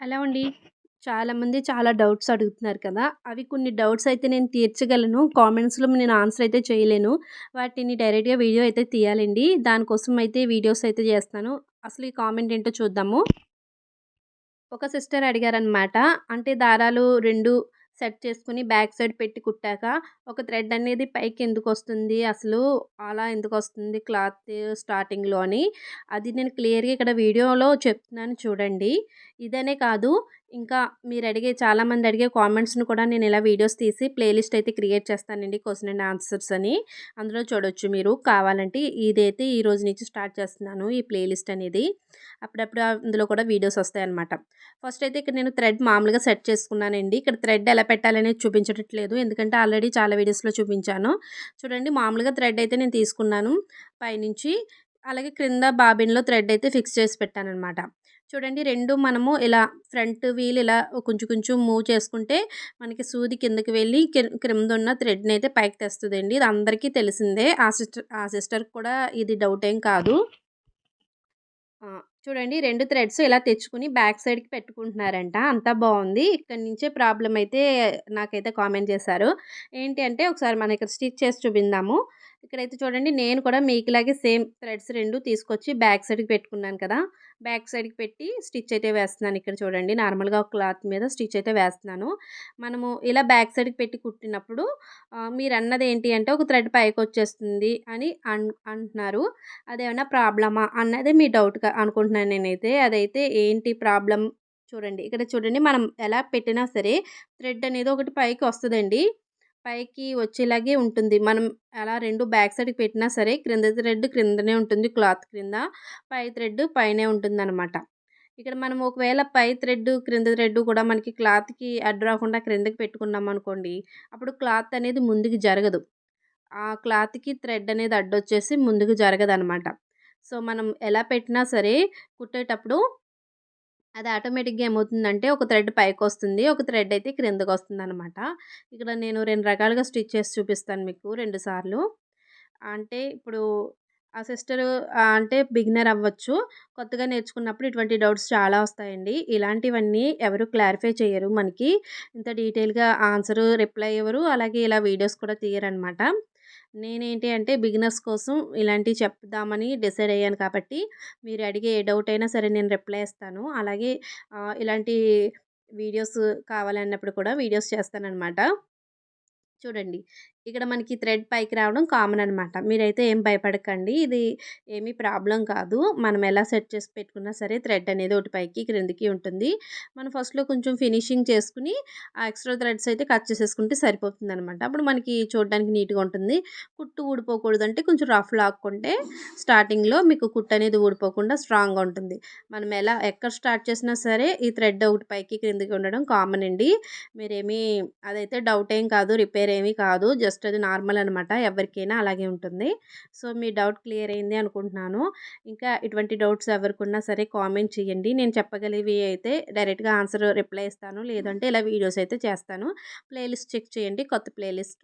Hello అండి. చాలామంది చాలా డౌట్స్ అడుగుతున్నారు కదా! అవి కొన్ని డౌట్స్ అయితే నేను తీర్చగలను. కామెంట్స్‌లో నేను ఆన్సర్ అయితే చేయలేను. వాటిని డైరెక్ట్‌గా వీడియో అయితే తీయాలండి. దానికోసం అయితే వీడియోస్ అయితే చేస్తాను. అసలు ఈ కామెంట్ ఏంటో చూద్దాము. ఒక సిస్టర్ అడిగారనమాట. అంటే దారాలు రెండు సెట్ చేసుకుని బ్యాక్ సైడ్ పెట్టి కుట్టాక ఒక థ్రెడ్ అనేది పైకి ఎందుకు వస్తుంది అసలు అలా ఎందుకొస్తుంది క్లాత్ స్టార్టింగ్‌లో అని. అది నేను క్లియర్‌గా ఇక్కడ వీడియోలో చెప్తున్నాను చూడండి. ఇదనే కాదు ఇంకా మీరు అడిగే చాలామంది అడిగే కామెంట్స్‌ని కూడా నేను ఇలా వీడియోస్ తీసి ప్లేలిస్ట్ అయితే క్రియేట్ చేస్తానండి క్వశ్చన్ అండ్ ఆన్సర్స్ అని. అందులో చూడొచ్చు మీరు కావాలంటే ఇదైతే ఈ రోజు నుంచి స్టార్ట్ చేస్తున్నాను ఈ ప్లేలిస్ట్ అనేది. అప్పుడప్పుడు అందులో కూడా వీడియోస్ వస్తాయన్నమాట. ఫస్ట్ అయితే ఇక్కడ నేను థ్రెడ్ మామూలుగా సెట్ చేసుకున్నానండి. ఇక్కడ థ్రెడ్ ఎలా పెట్టాలనేది చూపించట్లేదు. ఎందుకంటే ఆల్రెడీ చాలా వీడియోస్‌లో చూపించాను. చూడండి మామూలుగా థ్రెడ్ అయితే నేను తీసుకున్నాను పైనుంచి. అలాగే క్రింద బాబిన్‌లో థ్రెడ్ అయితే ఫిక్స్ చేసి పెట్టానమాట చూడండి రెండు మనము ఇలా ఫ్రంట్ వీల్ ఇలా కొంచెం కొంచెం మూవ్ చేసుకుంటే మనకి సూది కిందకి వెళ్ళి క్రింద ఉన్న థ్రెడ్‌ని అయితే పైకి తెస్తుందండి ఇది అందరికీ తెలిసిందే. ఆ సిస్టర్ ఆ సిస్టర్‌కి కూడా ఇది డౌట్ ఏం కాదు. చూడండి రెండు థ్రెడ్స్ ఇలా తెచ్చుకుని బ్యాక్ సైడ్‌కి పెట్టుకుంటున్నారంట. అంతా బాగుంది ఇక్కడి నుంచే ప్రాబ్లం అయితే నాకైతే కామెంట్ చేశారు. ఏంటి అంటే ఒకసారి మనం ఇక్కడ స్టిచ్ చేసి చూపిందాము. ఇక్కడైతే చూడండి నేను కూడా మీకులాగే సేమ్ థ్రెడ్స్ రెండు తీసుకొచ్చి బ్యాక్ సైడ్‌కి పెట్టుకున్నాను కదా! బ్యాక్ సైడ్‌కి పెట్టి స్టిచ్ అయితే వేస్తున్నాను. ఇక్కడ చూడండి నార్మల్‌గా ఒక క్లాత్ మీద స్టిచ్ అయితే వేస్తున్నాను. మనము ఇలా బ్యాక్ సైడ్‌కి పెట్టి కుట్టినప్పుడు మీరు మీరన్నది ఏంటి అంటే ఒక థ్రెడ్ పైకి వచ్చేస్తుంది అని అన్ అంటున్నారు. అదేమన్నా ప్రాబ్లమా అన్నదే మీ డౌట్‌గా అనుకుంటున్నాను నేనైతే. అదైతే ఏంటి ప్రాబ్లం చూడండి. ఇక్కడ చూడండి మనం ఎలా పెట్టినా సరే థ్రెడ్ అనేది ఒకటి పైకి వస్తుందండి పైకి వచ్చేలాగే ఉంటుంది. మనం అలా రెండు బ్యాక్ సైడ్‌కి పెట్టినా సరే క్రింద థ్రెడ్ క్రిందనే ఉంటుంది క్లాత్ క్రింద. పై థ్రెడ్ పైనే ఉంటుంది అనమాట ఇక్కడ మనం ఒకవేళ పై థ్రెడ్, క్రింద థ్రెడ్ కూడా మనకి క్లాత్‌కి అడ్డు రాకుండా క్రిందకి పెట్టుకున్నాం అనుకోండి అప్పుడు క్లాత్ అనేది ముందుకు జరగదు. ఆ క్లాత్‌కి థ్రెడ్ అనేది అడ్డొచ్చేసి ముందుకు జరగదనమాట. సో, మనం ఎలా పెట్టినా సరే కుట్టేటప్పుడు అది ఆటోమేటిక్‌గా ఏమవుతుందంటే ఒక థ్రెడ్ పైకొస్తుంది. ఒక థ్రెడ్ అయితే క్రిందకి వస్తుంది అనమాట ఇక్కడ నేను రెండు రకాలుగా స్టిచ్ చేసి చూపిస్తాను మీకు రెండు సార్లు. అంటే ఇప్పుడు ఆ సిస్టరు అంటే బిగినర్ అవ్వచ్చు. కొత్తగా నేర్చుకున్నప్పుడు ఇటువంటి డౌట్స్ చాలా వస్తాయండి. ఇలాంటివన్నీ ఎవరు క్లారిఫై చేయరు మనకి. ఇంత డీటెయిల్‌గా ఆన్సరు, రిప్లై ఇవ్వరు. అలాగే ఇలా వీడియోస్ కూడా తీయరనమాట. నేనేంటి అంటే బిగినర్స్ కోసం ఇలాంటివి చెప్దామని డిసైడ్ అయ్యాను కాబట్టి మీరు అడిగే ఏ డౌట్ అయినా సరే నేను రిప్లై ఇస్తాను. అలాగే ఇలాంటి వీడియోస్ కావాలన్నప్పుడు కూడా వీడియోస్ చేస్తానన్నమాట చూడండి. ఇక్కడ మనకి థ్రెడ్ పైకి రావడం కామన్ అనమాట. మీరైతే ఏం భయపడకండి. ఇది ఏమీ ప్రాబ్లం కాదు. మనం ఎలా సెట్ చేసి పెట్టుకున్నా సరే థ్రెడ్ అనేది ఒకటి పైకి, క్రిందికి ఉంటుంది. మనం ఫస్ట్‌లో కొంచెం ఫినిషింగ్ చేసుకుని ఆ ఎక్స్‌ట్రా థ్రెడ్స్ అయితే కట్ చేసేసుకుంటే సరిపోతుందనమాట. అప్పుడు మనకి చూడడానికి నీట్‌గా ఉంటుంది. కుట్టు ఊడిపోకూడదంటే కొంచెం రఫ్ లాక్కుంటే స్టార్టింగ్‌లో మీకు కుట్టు అనేది ఊడిపోకుండా స్ట్రాంగ్‌గా ఉంటుంది. మనం ఎలా ఎక్కడ స్టార్ట్ చేసినా సరే ఈ థ్రెడ్ ఒకటి పైకి, క్రిందికి ఉండడం కామన్ అండి. మీరేమీ అదైతే డౌట్ ఏం కాదు. రిపేర్ ఏమీ కాదు. జస్ట్ అది నార్మల్ అనమాట. ఎవరికైనా అలాగే ఉంటుంది. సో, మీ డౌట్ క్లియర్ అయింది అనుకుంటున్నాను. ఇంకా ఇటువంటి డౌట్స్ ఎవరికున్నా సరే కామెంట్ చేయండి. నేను చెప్పగలివి అయితే డైరెక్ట్‌గా ఆన్సర్ రిప్లై ఇస్తాను. లేదంటే ఇలా వీడియోస్ అయితే చేస్తాను. ప్లేలిస్ట్ చెక్ చేయండి. కొత్త ప్లేలిస్ట్